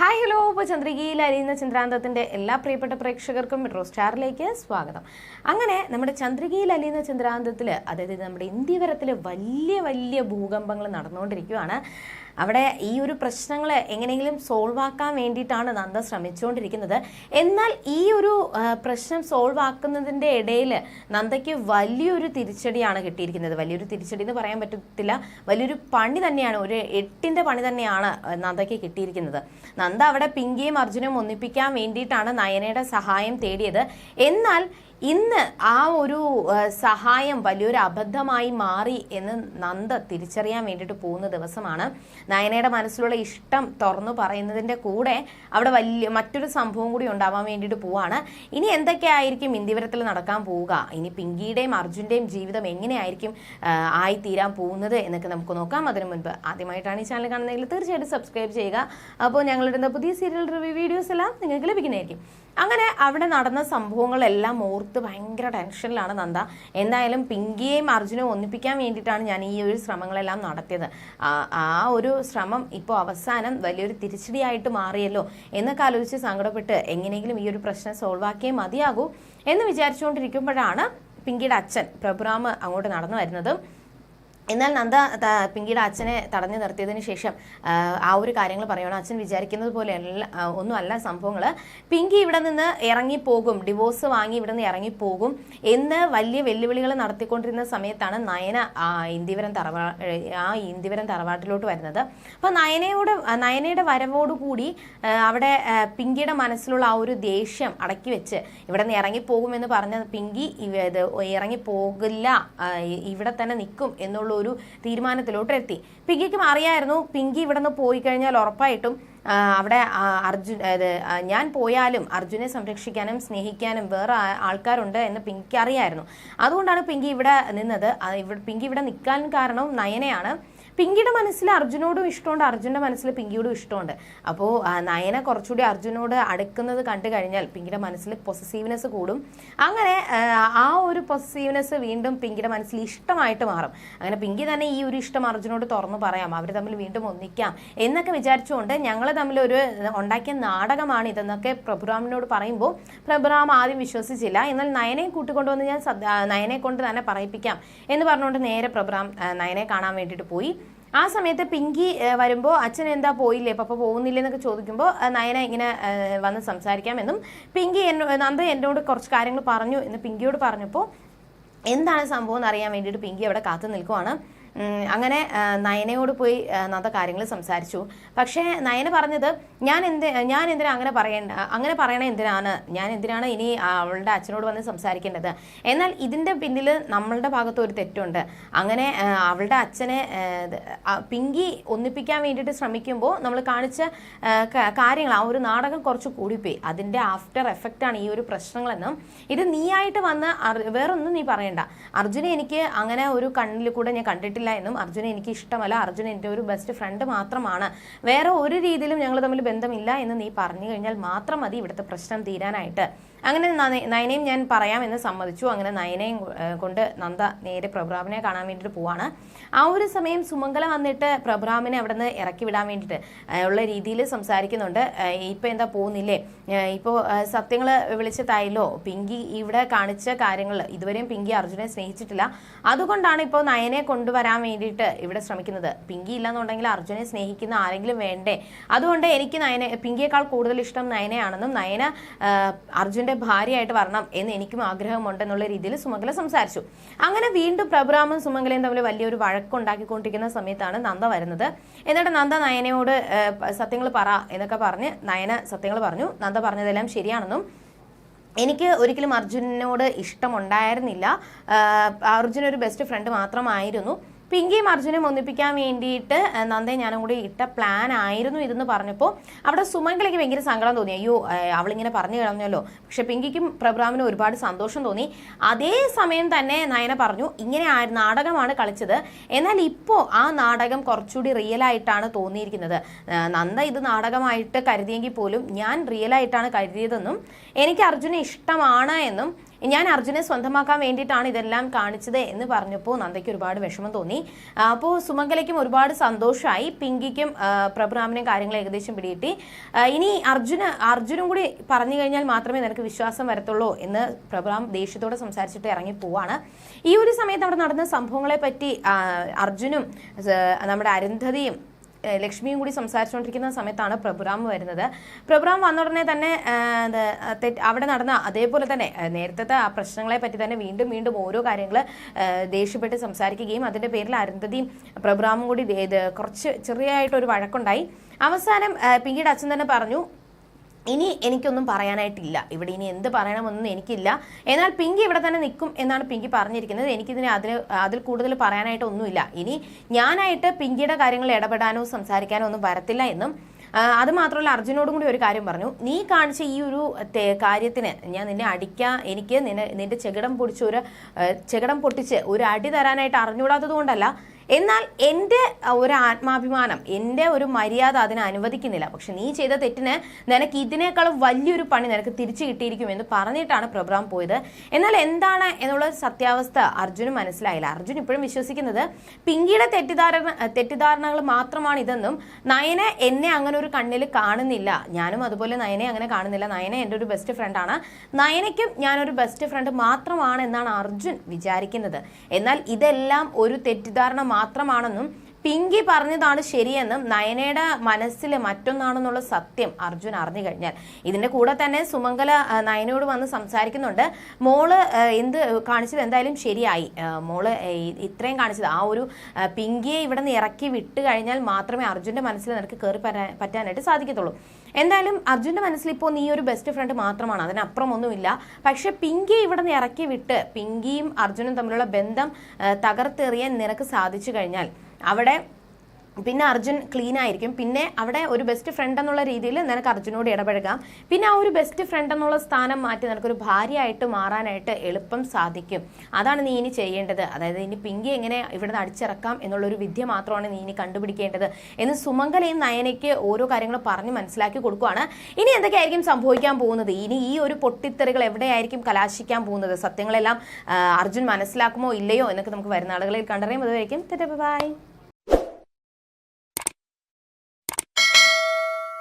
Hi hello ഇപ്പോൾ ചന്ദ്രികയിൽ അരിയുന്ന ചന്ദ്രാന്തത്തിന്റെ എല്ലാ പ്രിയപ്പെട്ട പ്രേക്ഷകർക്കും മെട്രോ സ്റ്റാറിലേക്ക് സ്വാഗതം. അങ്ങനെ നമ്മുടെ ചന്ദ്രികയിൽ അലിയുന്ന ചന്ദ്രാന്തത്തിൽ അതായത് നമ്മുടെ ഇന്ത്യവരത്തിൽ വലിയ വലിയ ഭൂകമ്പങ്ങൾ നടന്നുകൊണ്ടിരിക്കുകയാണ്. അവിടെ ഈ ഒരു പ്രശ്നങ്ങൾ എങ്ങനെയെങ്കിലും സോൾവ് ആക്കാൻ വേണ്ടിയിട്ടാണ് നന്ദ ശ്രമിച്ചുകൊണ്ടിരിക്കുന്നത്. എന്നാൽ ഈ ഒരു പ്രശ്നം സോൾവ് ആക്കുന്നതിന്റെ ഇടയിൽ നന്ദയ്ക്ക് വലിയൊരു തിരിച്ചടിയാണ് കിട്ടിയിരിക്കുന്നത്. വലിയൊരു തിരിച്ചടി എന്ന് പറയാൻ പറ്റത്തില്ല. വലിയൊരു പണി തന്നെയാണ് ഒരു എട്ടിന്റെ പണി തന്നെയാണ് നന്ദയ്ക്ക് കിട്ടിയിരിക്കുന്നത്. നന്ദ അവിടെ പിങ്കിയും അർജുനും ഒന്നിപ്പിക്കാൻ വേണ്ടിയിട്ടാണ് നയനയുടെ സഹായം തേടിയത്. എന്നാൽ ഇന്ന് ആ ഒരു സഹായം വലിയൊരു അബദ്ധമായി മാറി എന്ന് നന്ദ തിരിച്ചറിയാൻ വേണ്ടിയിട്ട് പോകുന്ന ദിവസമാണ്. നയനയുടെ മനസ്സിലുള്ള ഇഷ്ടം തുറന്നു പറയുന്നതിന്റെ കൂടെ അവിടെ വലിയ മറ്റൊരു സംഭവം കൂടി ഉണ്ടാവാൻ വേണ്ടിയിട്ട് പോവാണ്. ഇനി എന്തൊക്കെയായിരിക്കും ഇന്ത്യവരത്തിൽ നടക്കാൻ പോവുക? ഇനി പിങ്കിയുടെയും അർജുന്റെയും ജീവിതം എങ്ങനെയായിരിക്കും ആയിത്തീരാൻ പോകുന്നത് എന്നൊക്കെ നമുക്ക് നോക്കാം. അതിനു മുൻപ് ആദ്യമായിട്ടാണ് ഈ ചാനൽ കാണുന്നതെങ്കിൽ തീർച്ചയായിട്ടും സബ്സ്ക്രൈബ് ചെയ്യുക. അപ്പോൾ ഞങ്ങളിടുന്ന പുതിയ സീരിയൽ റിവ്യൂ വീഡിയോസ് എല്ലാം നിങ്ങൾക്ക് ലഭിക്കുന്നതായിരിക്കും. അങ്ങനെ അവിടെ നടന്ന സംഭവങ്ങളെല്ലാം ഓർത്ത് ഭയങ്കര ടെൻഷനിലാണ് നന്ദ. എന്തായാലും പിങ്കിയെയും അർജുനെയും ഒന്നിപ്പിക്കാൻ വേണ്ടിയിട്ടാണ് ഞാൻ ഈ ഒരു ശ്രമങ്ങളെല്ലാം നടത്തിയത്. ആ- ഒരു ശ്രമം ഇപ്പോൾ അവസാനം വലിയൊരു തിരിച്ചടിയായിട്ട് മാറിയല്ലോ എന്നൊക്കെ ആലോചിച്ച് സങ്കടപ്പെട്ട് എങ്ങനെയെങ്കിലും ഈ ഒരു പ്രശ്നം സോൾവ് ആക്കിയേ മതിയാകൂ എന്ന് വിചാരിച്ചുകൊണ്ടിരിക്കുമ്പോഴാണ് പിങ്കിയുടെ അച്ഛൻ പ്രഭുറാം അങ്ങോട്ട് നടന്നു വരുന്നത് എന്നാൽ നന്ദ പിങ്കിയുടെ അച്ഛനെ തടഞ്ഞു നിർത്തിയതിന് ശേഷം ആ, ഒരു കാര്യങ്ങൾ പറയണം അച്ഛൻ വിചാരിക്കുന്നത് പോലെ ഒന്നുമല്ല സംഭവങ്ങൾ. പിങ്കി ഇവിടെ നിന്ന് ഇറങ്ങിപ്പോകും ഡിവോഴ്സ് വാങ്ങി ഇവിടെ നിന്ന് ഇറങ്ങിപ്പോകും എന്ന് വലിയ വെല്ലുവിളികൾ നടത്തിക്കൊണ്ടിരുന്ന സമയത്താണ് നയന ആ ഇന്ദിവരം തറവാ ആ ഇന്ദിവരം തറവാട്ടിലോട്ട് വരുന്നത്. അപ്പോൾ നയനയോട് നയനയുടെ വരവോടുകൂടി അവിടെ പിങ്കിയുടെ മനസ്സിലുള്ള ആ ഒരു ദേഷ്യം അടക്കി വെച്ച് ഇവിടെ നിന്ന് ഇറങ്ങിപ്പോകുമെന്ന് പറഞ്ഞ പിങ്കി ഇറങ്ങിപ്പോകില്ല ഇവിടെ തന്നെ നിൽക്കും എന്നുള്ള ഒരു തീരുമാനത്തിലോട്ട് എത്തി പിങ്കിക്കും അറിയായിരുന്നു പിങ്കി ഇവിടെ നിന്ന് പോയി കഴിഞ്ഞാൽ ഉറപ്പായിട്ടും അവിടെ അർജുൻ ഞാൻ പോയാലും അർജുനെ സംരക്ഷിക്കാനും സ്നേഹിക്കാനും വേറെ ആൾക്കാരുണ്ട് എന്ന് പിങ്കിക്ക് അറിയായിരുന്നു. അതുകൊണ്ടാണ് പിങ്കി ഇവിടെ നിന്നത്. പിങ്കി ഇവിടെ നിൽക്കാൻ കാരണം നയനയാണ്. പിങ്കിയുടെ മനസ്സിൽ അർജുനോടും ഇഷ്ടമുണ്ട് അർജുന്റെ മനസ്സിൽ പിങ്കിയോടും ഇഷ്ടമുണ്ട്. അപ്പോൾ നയന കുറച്ചുകൂടി അർജുനോട് അടുക്കുന്നത് കണ്ടു കഴിഞ്ഞാൽ പിങ്കിയുടെ മനസ്സിൽ പൊസസീവ്നെസ് കൂടും. അങ്ങനെ ആ, ഒരു പൊസസീവ്നെസ് വീണ്ടും പിങ്കിയുടെ മനസ്സിൽ ഇഷ്ടമായിട്ട് മാറും. അങ്ങനെ പിങ്കി തന്നെ ഈ ഒരു ഇഷ്ടം അർജുനോട് തുറന്നു പറയാം അവർ തമ്മിൽ വീണ്ടും ഒന്നിക്കാം എന്നൊക്കെ വിചാരിച്ചുകൊണ്ട് ഞങ്ങൾ തമ്മിൽ ഒരു ഉണ്ടാക്കിയ നാടകമാണ് ഇതെന്നൊക്കെ പ്രഭുറാമിനോട് പറയുമ്പോൾ പ്രഭുറാം ആദ്യം വിശ്വസിച്ചില്ല. എന്നാൽ നയനെ കൂട്ടിക്കൊണ്ടുവന്ന് ഞാൻ നയനെ കൊണ്ട് തന്നെ പറയിപ്പിക്കാം എന്ന് പറഞ്ഞുകൊണ്ട് നേരെ പ്രഭുറാം നയനെ കാണാൻ വേണ്ടിയിട്ട് പോയി. ആ സമയത്ത് പിങ്കി വരുമ്പോൾ അച്ഛൻ എന്താ പോയില്ലേ? പപ്പ പോകുന്നില്ലേ എന്നൊക്കെ ചോദിക്കുമ്പോൾ നയന ഇങ്ങനെ വന്ന് സംസാരിക്കാമെന്നും പിങ്കി എന്നോ നന്ദ എന്നോട് കുറച്ച് കാര്യങ്ങൾ പറഞ്ഞു എന്ന് പിങ്കിയോട് പറഞ്ഞപ്പോൾ എന്താണ് സംഭവം എന്ന് അറിയാൻ വേണ്ടിയിട്ട് പിങ്കി അവിടെ കാത്തു നിൽക്കുവാണ്. അങ്ങനെ നയനയോട് പോയി നന്ദ കാര്യങ്ങൾ സംസാരിച്ചു. പക്ഷേ നയന പറഞ്ഞത് ഞാൻ എന്ത് ഞാൻ എന്തിനാ അങ്ങനെ പറയേണ്ട അങ്ങനെ പറയണ എന്തിനാണ്? ഞാൻ എന്തിനാണ് ഇനി അവളുടെ അച്ഛനോട് വന്ന് സംസാരിക്കേണ്ടത്? എന്നാൽ ഇതിന്റെ പിന്നിൽ നമ്മളുടെ ഭാഗത്ത് ഒരു തെറ്റുണ്ട്. അങ്ങനെ അവളുടെ അച്ഛനെ പിങ്കി ഒന്നിപ്പിക്കാൻ വേണ്ടിയിട്ട് ശ്രമിക്കുമ്പോൾ നമ്മൾ കാണിച്ച കാര്യങ്ങൾ ആ ഒരു നാടകം കുറച്ച് കൂടിപ്പോയി. അതിന്റെ ആഫ്റ്റർ എഫക്റ്റാണ് ഈ ഒരു പ്രശ്നങ്ങളെന്നും ഇത് നീയായിട്ട് വന്ന് വേറൊന്നും നീ പറയണ്ട. അർജുനെ എനിക്ക് അങ്ങനെ ഒരു കണ്ണിൽ കൂടെ ഞാൻ കണ്ടിട്ടില്ല എന്നും അർജുന എനിക്ക് ഇഷ്ടമല്ല അർജുന എന്റെ ഒരു ബെസ്റ്റ് ഫ്രണ്ട് മാത്രമാണ്. വേറെ ഒരു രീതിയിലും ഞങ്ങൾ തമ്മിൽ ബന്ധമില്ല എന്ന് നീ പറഞ്ഞു കഴിഞ്ഞാൽ മാത്രം മതി ഇവിടുത്തെ പ്രശ്നം തീരാനായിട്ട്. അങ്ങനെ നയനയും ഞാൻ പറയാമെന്ന് സമ്മതിച്ചു. അങ്ങനെ നയനയും കൊണ്ട് നന്ദ നേരെ പ്രഭ്രാമിനെ കാണാൻ വേണ്ടിയിട്ട് പോവാണ്. ആ ഒരു സമയം സുമംഗല വന്നിട്ട് പ്രഭ്രാമിനെ അവിടെ നിന്ന് ഇറക്കി വിടാൻ വേണ്ടിയിട്ട് ഉള്ള രീതിയിൽ സംസാരിക്കുന്നുണ്ട്. ഇപ്പം എന്താ പോകുന്നില്ലേ ഇപ്പോൾ സത്യങ്ങൾ വിളിച്ചതായല്ലോ പിങ്കി ഇവിടെ കാണിച്ച കാര്യങ്ങൾ ഇതുവരെയും പിങ്കി അർജുനെ സ്നേഹിച്ചിട്ടില്ല. അതുകൊണ്ടാണ് ഇപ്പോൾ നയനെ കൊണ്ടുവരാൻ വേണ്ടിയിട്ട് ഇവിടെ ശ്രമിക്കുന്നത്. പിങ്കി ഇല്ലെന്നുണ്ടെങ്കിൽ അർജുനെ സ്നേഹിക്കുന്ന ആരെങ്കിലും വേണ്ടേ? അതുകൊണ്ട് എനിക്ക് നയനെ പിങ്കിയേക്കാൾ കൂടുതൽ ഇഷ്ടം നയനയാണെന്നും നയന ആ, അർജുന്റെ ഭാര്യയായിട്ട് വരണം എന്ന് എനിക്കും ആഗ്രഹമുണ്ടെന്നുള്ള രീതിയിൽ സുമംഗല സംസാരിച്ചു. അങ്ങനെ വീണ്ടും പ്രഭുരാമും സുമംഗലയും തമ്മിൽ വലിയൊരു വഴക്കുണ്ടാക്കിക്കൊണ്ടിരിക്കുന്ന സമയത്താണ് നന്ദ വരുന്നത്. എന്നിട്ട് നന്ദ നയനയോട് സത്യങ്ങൾ പറ എന്നൊക്കെ പറഞ്ഞ് നയന സത്യങ്ങൾ പറഞ്ഞു. നന്ദ പറഞ്ഞതെല്ലാം ശരിയാണെന്നും എനിക്ക് ഒരിക്കലും അർജുനോട് ഇഷ്ടമുണ്ടായിരുന്നില്ല. അർജുൻ ഒരു ബെസ്റ്റ് ഫ്രണ്ട് മാത്രമായിരുന്നു. പിങ്കിയും അർജുനും ഒന്നിപ്പിക്കാൻ വേണ്ടിയിട്ട് നന്ദേ ഞാനും കൂടി ഇട്ട പ്ലാൻ ആയിരുന്നു ഇതെന്ന് പറഞ്ഞപ്പോൾ അവിടെ സുമംഗലയ്ക്ക് ഭയങ്കര സങ്കടം തോന്നി. അയ്യോ അവളിങ്ങനെ പറഞ്ഞു കളഞ്ഞല്ലോ. പക്ഷെ പിങ്കിക്കും പ്രഭുറാമിനും ഒരുപാട് സന്തോഷം തോന്നി. അതേ സമയം തന്നെ നയന പറഞ്ഞു ഇങ്ങനെ നാടകമാണ് കളിച്ചത്. എന്നാൽ ഇപ്പോൾ ആ നാടകം കുറച്ചുകൂടി റിയൽ ആയിട്ടാണ് തോന്നിയിരിക്കുന്നത്. നന്ദ ഇത് നാടകമായിട്ട് കരുതിയെങ്കിൽ പോലും ഞാൻ റിയൽ ആയിട്ടാണ് കരുതിയതെന്നും എനിക്ക് അർജുനെ ഇഷ്ടമാണ് എന്നും ഞാൻ അർജുനെ സ്വന്തമാക്കാൻ വേണ്ടിയിട്ടാണ് ഇതെല്ലാം കാണിച്ചത് എന്ന് പറഞ്ഞപ്പോൾ നന്ദയ്ക്ക് ഒരുപാട് വിഷമം തോന്നി. അപ്പോൾ സുമംഗലയ്ക്കും ഒരുപാട് സന്തോഷമായി പിങ്കിക്കും പ്രഭുരാമനും കാര്യങ്ങൾ ഏകദേശം പിടികിട്ടി. ഇനി അർജുന് അർജുനും കൂടി പറഞ്ഞു കഴിഞ്ഞാൽ മാത്രമേ നിനക്ക് വിശ്വാസം വരത്തുള്ളൂ എന്ന് പ്രഭുറാം ദേഷ്യത്തോടെ സംസാരിച്ചിട്ട് ഇറങ്ങി പോവാണ്. ഈ ഒരു സമയത്ത് അവിടെ നടന്ന സംഭവങ്ങളെ പറ്റി അർജുനും നമ്മുടെ അരുന്ധതിയും ലക്ഷ്മിയും കൂടി സംസാരിച്ചുകൊണ്ടിരിക്കുന്ന സമയത്താണ് പ്രഭുറാം വരുന്നത്. പ്രഭുറാം വന്ന ഉടനെ തന്നെ അവിടെ നടന്ന അതേപോലെ തന്നെ നേരത്തെ ആ പ്രശ്നങ്ങളെ പറ്റി തന്നെ വീണ്ടും വീണ്ടും ഓരോ കാര്യങ്ങൾ ദേഷ്യപ്പെട്ട് സംസാരിക്കുകയും അതിന്റെ പേരിൽ അരുന്ധതിയും പ്രഭുറാമും കൂടി കുറച്ച് ചെറിയ കുറച്ച് ചെറിയായിട്ടൊരു വഴക്കുണ്ടായി. അവസാനം പിന്നീട് അച്ഛൻ തന്നെ പറഞ്ഞു ഇനി എനിക്കൊന്നും പറയാനായിട്ടില്ല. ഇവിടെ ഇനി എന്ത് പറയണമെന്നൊന്നും എനിക്കില്ല. എന്നാൽ പിങ്കി ഇവിടെ തന്നെ നിൽക്കും എന്നാണ് പിങ്കി പറഞ്ഞിരിക്കുന്നത്. എനിക്കിതിന് അതിന് അതിൽ കൂടുതൽ പറയാനായിട്ടൊന്നുമില്ല. ഇനി ഞാനായിട്ട് പിങ്കിയുടെ കാര്യങ്ങൾ ഇടപെടാനോ സംസാരിക്കാനോ ഒന്നും വരത്തില്ല എന്നും അത് മാത്രമല്ല അർജുനോടും കൂടി ഒരു കാര്യം പറഞ്ഞു. നീ കാണിച്ച ഈ ഒരു കാര്യത്തിന് ഞാൻ നിന്നെ അടിക്കാൻ എനിക്ക് നിന്നെ നിന്റെ ചെകിടം പൊടിച്ച് ഒരു ചെകിടം പൊട്ടിച്ച് ഒരു അടി തരാനായിട്ട് അറിഞ്ഞുകൂടാത്തത് കൊണ്ടല്ല എന്നാൽ എന്റെ ഒരു ആത്മാഭിമാനം എന്റെ ഒരു മര്യാദ അതിനെ അനുവദിക്കുന്നില്ല. പക്ഷെ നീ ചെയ്ത തെറ്റിന് നിനക്ക് ഇതിനേക്കാളും വലിയൊരു പണി നിനക്ക് തിരിച്ചു കിട്ടിയിരിക്കും എന്ന് പറഞ്ഞിട്ടാണ് പ്രഭ്രാം പോയത്. എന്നാൽ എന്താണ് എന്നുള്ള സത്യാവസ്ഥ അർജുന് മനസ്സിലായില്ല. അർജുൻ ഇപ്പോഴും വിശ്വസിക്കുന്നത് പിങ്കിയുടെ തെറ്റിദ്ധാരണ തെറ്റിദ്ധാരണകൾ മാത്രമാണ് ഇതെന്നും നയനെ എന്നെ അങ്ങനെ ഒരു കണ്ണിൽ കാണുന്നില്ല. ഞാനും അതുപോലെ നയനെ അങ്ങനെ കാണുന്നില്ല. നയന എന്റെ ഒരു ബെസ്റ്റ് ഫ്രണ്ടാണ് നയനയ്ക്കും ഞാനൊരു ബെസ്റ്റ് ഫ്രണ്ട് മാത്രമാണ് എന്നാണ് അർജുൻ വിചാരിക്കുന്നത്. എന്നാൽ ഇതെല്ലാം ഒരു തെറ്റിദ്ധാരണ മാത്രമാണെന്നും പിങ്കി പറഞ്ഞതാണ് ശരിയെന്നും നയനയുടെ മനസ്സിൽ മറ്റൊന്നാണെന്നുള്ള സത്യം അർജുൻ അറിഞ്ഞു കഴിഞ്ഞാൽ. ഇതിന്റെ കൂടെ തന്നെ സുമംഗല നയനയോട് വന്ന് സംസാരിക്കുന്നുണ്ട്. മോൾ എന്ത് കാണിച്ചത് എന്തായാലും ശരിയായി. മോൾ ഇത്രയും കാണിച്ചത്. ആ ഒരു പിങ്കിയെ ഇവിടെ നിന്ന് ഇറക്കി വിട്ട് കഴിഞ്ഞാൽ മാത്രമേ അർജുന്റെ മനസ്സിൽ നിനക്ക് കയറി പറ്റാനായിട്ട് സാധിക്കത്തുള്ളൂ. എന്തായാലും അർജുന്റെ മനസ്സിൽ ഇപ്പോൾ നീ ഒരു ബെസ്റ്റ് ഫ്രണ്ട് മാത്രമാണ്. അതിനപ്പുറം ഒന്നുമില്ല പക്ഷെ പിങ്കിയെ ഇവിടെ നിന്ന് ഇറക്കി വിട്ട് പിങ്കിയും അർജുനും തമ്മിലുള്ള ബന്ധം തകർത്തെറിയാൻ നിനക്ക് സാധിച്ചു കഴിഞ്ഞാൽ അവിടെ പിന്നെ അർജുൻ ക്ലീൻ ആയിരിക്കും. പിന്നെ അവിടെ ഒരു ബെസ്റ്റ് ഫ്രണ്ട് എന്നുള്ള രീതിയിൽ നിനക്ക് അർജുനോട് ഇടപഴകാം. പിന്നെ ആ ഒരു ബെസ്റ്റ് ഫ്രണ്ട് എന്നുള്ള സ്ഥാനം മാറ്റി നിനക്കൊരു ഭാര്യയായിട്ട് മാറാനായിട്ട് എളുപ്പം സാധിക്കും. അതാണ് നീ ഇനി ചെയ്യേണ്ടത്. അതായത് ഇനി പിങ്കി എങ്ങനെ ഇവിടെ നിന്ന് അടിച്ചിറക്കാം എന്നുള്ളൊരു വിദ്യ മാത്രമാണ് നീ ഇനി കണ്ടുപിടിക്കേണ്ടത് എന്ന് സുമംഗലയും നയനയ്ക്ക് ഓരോ കാര്യങ്ങൾ പറഞ്ഞ് മനസ്സിലാക്കി കൊടുക്കുകയാണ് ഇനി എന്തൊക്കെയായിരിക്കും സംഭവിക്കാൻ പോകുന്നത്? ഇനി ഈ ഒരു പൊട്ടിത്തെറികൾ എവിടെയായിരിക്കും കലാശിക്കാൻ പോകുന്നത്? സത്യങ്ങളെല്ലാം അർജുൻ മനസ്സിലാക്കുമോ ഇല്ലയോ എന്നൊക്കെ നമുക്ക് വരുന്ന ആളുകളിൽ കണ്ടറിയാം. അതുവരെയും ബൈ.